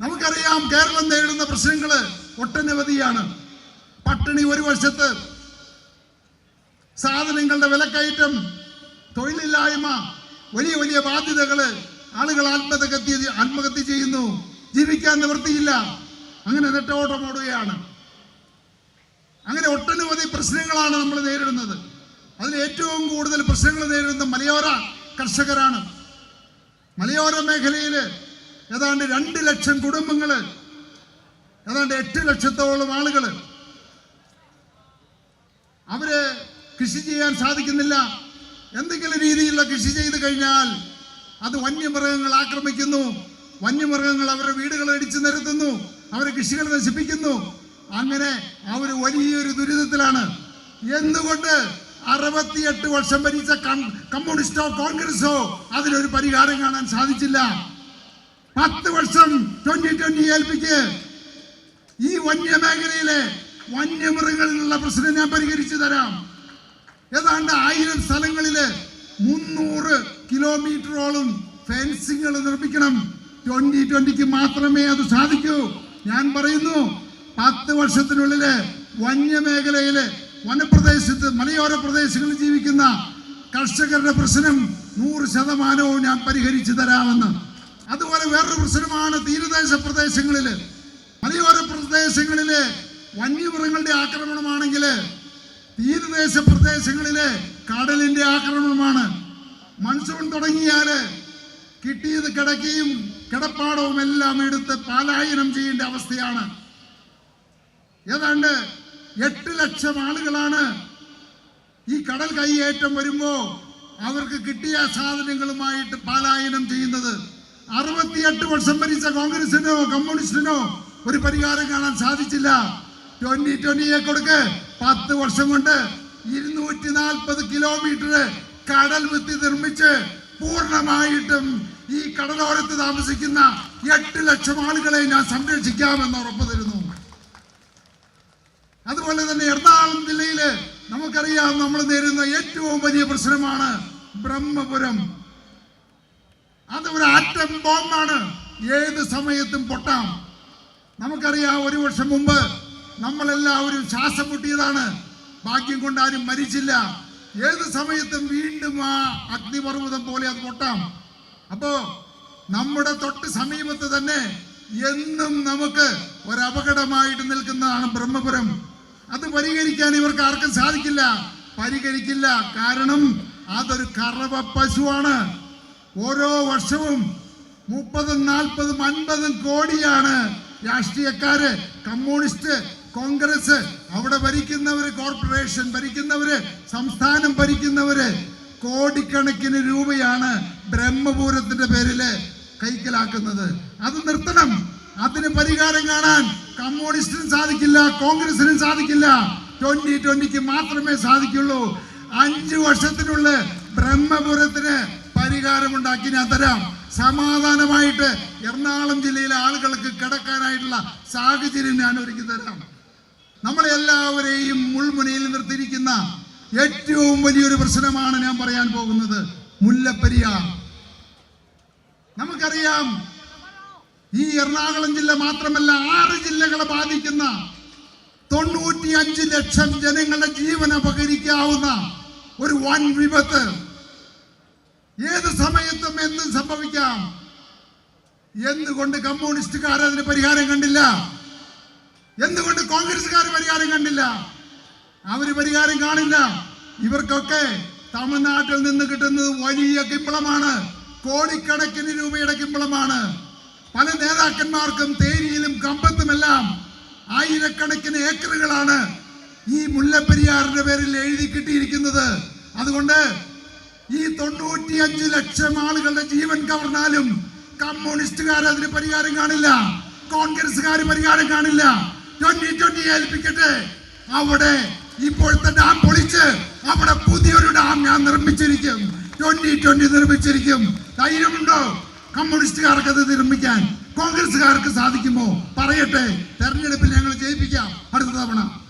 നമുക്കറിയാം കേരളം നേരിടുന്ന പ്രശ്നങ്ങൾ ഒട്ടനവധിയാണ്. പട്ടിണി ഒരു വശത്ത് സാധനങ്ങളുടെ വിലക്കയറ്റം തൊഴിലില്ലായ്മ വലിയ വലിയ ബാധ്യതകൾ ആളുകൾ ആത്മഹത്യ ആത്മഹത്യ ചെയ്യുന്നു. ജീവിക്കാൻ നിവൃത്തിയില്ല. അങ്ങനെ നെട്ടോട്ടം ഓടുകയാണ്. അങ്ങനെ ഒട്ടനവധി പ്രശ്നങ്ങളാണ് നമ്മൾ നേരിടുന്നത്. അതിൽ ഏറ്റവും കൂടുതൽ പ്രശ്നങ്ങൾ നേരിടുന്ന മലയോര കർഷകരാണ്. മലയോര മേഖലയിൽ ഏതാണ്ട് രണ്ട് ലക്ഷം കുടുംബങ്ങൾ ഏതാണ്ട് എട്ട് ലക്ഷത്തോളം ആളുകൾ അവർ കൃഷി ചെയ്യാൻ സാധിക്കുന്നില്ല. എന്തെങ്കിലും രീതിയിലുള്ള കൃഷി ചെയ്ത് കഴിഞ്ഞാൽ അത് വന്യമൃഗങ്ങൾ ആക്രമിക്കുന്നു. വന്യമൃഗങ്ങൾ അവരുടെ വീടുകൾ അടിച്ചു നിരത്തുന്നു. അവരെ കൃഷികൾ നശിപ്പിക്കുന്നു. അങ്ങനെ അവർ വലിയൊരു ദുരിതത്തിലാണ്. എന്തുകൊണ്ട് അറുപത്തിയെട്ട് വർഷം ഭരിച്ച കമ്മ്യൂണിസ്റ്റോ കോൺഗ്രസോ അതിനൊരു പരിഹാരം കാണാൻ സാധിച്ചില്ല? പത്ത് വർഷം ട്വന്റി ട്വന്റി ഏൽപ്പിക്ക് ഈ വന്യമേഖലയിലെ വന്യമൃഗങ്ങളിലുള്ള പ്രശ്നം ഞാൻ പരിഹരിച്ചു തരാം. ഏതാണ്ട് ആയിരം സ്ഥലങ്ങളിൽ മുന്നൂറ് കിലോമീറ്ററോളം ഫെൻസിങ്ങൾ നിർമ്മിക്കണം. ട്വന്റി ട്വന്റിക്ക് മാത്രമേ അത് സാധിക്കൂ. ഞാൻ പറയുന്നു പത്ത് വർഷത്തിനുള്ളിൽ വന്യമേഖലയിൽ വനപ്രദേശത്ത് മലയോര പ്രദേശങ്ങളിൽ ജീവിക്കുന്ന കർഷകരുടെ പ്രശ്നം നൂറ് ശതമാനവും ഞാൻ പരിഹരിച്ചു തരാമെന്ന് അതുപോലെ വേറൊരു പ്രശ്നമാണ് തീരദേശ പ്രദേശങ്ങളിൽ. മലയോര പ്രദേശങ്ങളിൽ വന്യമൃഗങ്ങളുടെ ആക്രമണമാണെങ്കിൽ തീരദേശ പ്രദേശങ്ങളിലെ കടലിന്റെ ആക്രമണമാണ്. മൺസൂൺ തുടങ്ങിയാൽ കിട്ടിയത് കിടക്കുകയും കിടപ്പാടവും എല്ലാം എടുത്ത് പലായനം ചെയ്യേണ്ട അവസ്ഥയാണ്. ഏതാണ്ട് എട്ട് ലക്ഷം ആളുകളാണ് ഈ കടൽ കൈയേറ്റം വരുമ്പോ അവർക്ക് കിട്ടിയ സാധനങ്ങളുമായിട്ട് പലായനം ചെയ്യുന്നത്. അറുപത്തിയെട്ട് വർഷം ഭരിച്ച കോൺഗ്രസിനോ കമ്മ്യൂണിസ്റ്റിനോ ഒരു പരിഹാരം കാണാൻ സാധിച്ചില്ല. ട്വന്റി ട്വന്റിയെ കൊടുക്ക്. പത്ത് വർഷം കൊണ്ട് ഇരുന്നൂറ്റി നാൽപ്പത് കിലോമീറ്റർ കടൽ വിത്തി നിർമ്മിച്ച് പൂർണമായിട്ടും ഈ കടലോരത്ത് താമസിക്കുന്ന എട്ട് ലക്ഷം ആളുകളെ ഞാൻ സംരക്ഷിക്കാമെന്ന് ഉറപ്പ് തരുന്നു അതുപോലെ തന്നെ എറണാകുളം ജില്ലയിൽ നമുക്കറിയാം നമ്മൾ നേരിടുന്ന ഏറ്റവും വലിയ പ്രശ്നമാണ് ബ്രഹ്മപുരം. അത് ഒരു ആറ്റം ബോംബാണ്. ഏത് സമയത്തും പൊട്ടാം. നമുക്കറിയാം ഒരു വർഷം മുമ്പ് നമ്മളെല്ലാവരും ശ്വാസം മുട്ടിയതാണ്. ഭാഗ്യം കൊണ്ട് ആരും മരിച്ചില്ല. ഏത് സമയത്തും വീണ്ടും ആ അഗ്നിപർവതം പോലെ അത് പൊട്ടാം. അപ്പോ നമ്മുടെ തൊട്ട് സമീപത്ത് തന്നെ എന്നും നമുക്ക് ഒരപകടമായിട്ട് നിൽക്കുന്നതാണ് ബ്രഹ്മപുരം. അത് പരിഹരിക്കാൻ ഇവർക്ക് ആർക്കും സാധിക്കില്ല. പരിഹരിക്കില്ല. കാരണം അതൊരു കറവ പശുവാണ്. ഓരോ വർഷവും മുപ്പതും നാൽപ്പതും അൻപതും കോടിയാണ് രാഷ്ട്രീയക്കാര് കമ്മ്യൂണിസ്റ്റ് കോൺഗ്രസ് അവിടെ ഭരിക്കുന്നവര് കോർപ്പറേഷൻ ഭരിക്കുന്നവര് സംസ്ഥാനം ഭരിക്കുന്നവര് കോടിക്കണക്കിന് രൂപയാണ് ബ്രഹ്മപൂരത്തിന്റെ പേരിൽ കൈക്കലാക്കുന്നത്. അത് നിർത്തണം. അതിന് പരിഹാരം കാണാൻ കമ്മ്യൂണിസ്റ്റിനും സാധിക്കില്ല കോൺഗ്രസിനും സാധിക്കില്ല. ട്വന്റി ട്വന്റിക്ക് മാത്രമേ സാധിക്കുള്ളൂ. അഞ്ചു വർഷത്തിനുള്ളിൽ ബ്രഹ്മപുരത്തിന് പരിഹാരമുണ്ടാക്കി ഞാൻ തരാം. സമാധാനമായിട്ട് എറണാകുളം ജില്ലയിലെ ആളുകൾക്ക് കിടക്കാനായിട്ടുള്ള സാഹചര്യം ഞാൻ ഒരുക്കി തരാം. നമ്മളെല്ലാവരെയും മുൾമുനയിൽ നിർത്തിയിരിക്കുന്ന ഏറ്റവും വലിയൊരു പ്രശ്നമാണ് ഞാൻ പറയാൻ പോകുന്നത്. മുല്ലപ്പെരിയാർ. നമുക്കറിയാം ഈ എറണാകുളം ജില്ല മാത്രമല്ല ആറ് ജില്ലകളെ ബാധിക്കുന്ന തൊണ്ണൂറ്റി അഞ്ച് ലക്ഷം ജനങ്ങളുടെ ജീവൻ അപകരിക്കാവുന്ന ഒരു വൻ വിപത്ത്. ഏത് സമയത്തും എന്തും സംഭവിക്കാം. എന്തുകൊണ്ട് കമ്മ്യൂണിസ്റ്റുകാർ അതിന് പരിഹാരം കണ്ടില്ല? എന്തുകൊണ്ട് കോൺഗ്രസ്സുകാർ പരിഹാരം കണ്ടില്ല? അവർ പരിഹാരം കാണില്ല. ഇവർക്കൊക്കെ തമിഴ്നാട്ടിൽ നിന്ന് കിട്ടുന്നത് വലിയ കിമ്പളമാണ് കോടിക്കണക്കിന് രൂപയുടെ കിമ്പളമാണ് പല നേതാക്കന്മാർക്കും തേനിയിലും കമ്പത്തുമെല്ലാം ആയിരക്കണക്കിന് ഏക്കറുകളാണ് ഈ മുല്ലപ്പെരിയാറിന്റെ പേരിൽ എഴുതി കിട്ടിയിരിക്കുന്നത്. അതുകൊണ്ട് ഈ തൊണ്ണൂറ്റിയഞ്ച് ലക്ഷം ആളുകളുടെ ജീവൻ കവർന്നാലും കമ്മ്യൂണിസ്റ്റുകാർ അതിന് പരിഹാരം കാണില്ല. കോൺഗ്രസ്സുകാർ പരിഹാരം കാണില്ല. ട്വന്റി ട്വന്റി ഏൽപ്പിക്കട്ടെ. അവിടെ ഇപ്പോഴത്തെ ഡാം പൊളിച്ച് അവിടെ പുതിയൊരു ഡാം ഞാൻ നിർമ്മിച്ചിരിക്കും. Twenty twenty നിർമ്മിച്ചിരിക്കും. ധൈര്യമുണ്ടോ? കമ്മ്യൂണിസ്റ്റുകാർക്ക് അത് നിർമ്മിക്കാൻ. കോൺഗ്രസ്സുകാർക്ക് സാധിക്കുമോ? പറയട്ടെ. തെരഞ്ഞെടുപ്പിൽ ഞങ്ങൾ ജയിപ്പിക്കാം. അടുത്ത തവണ.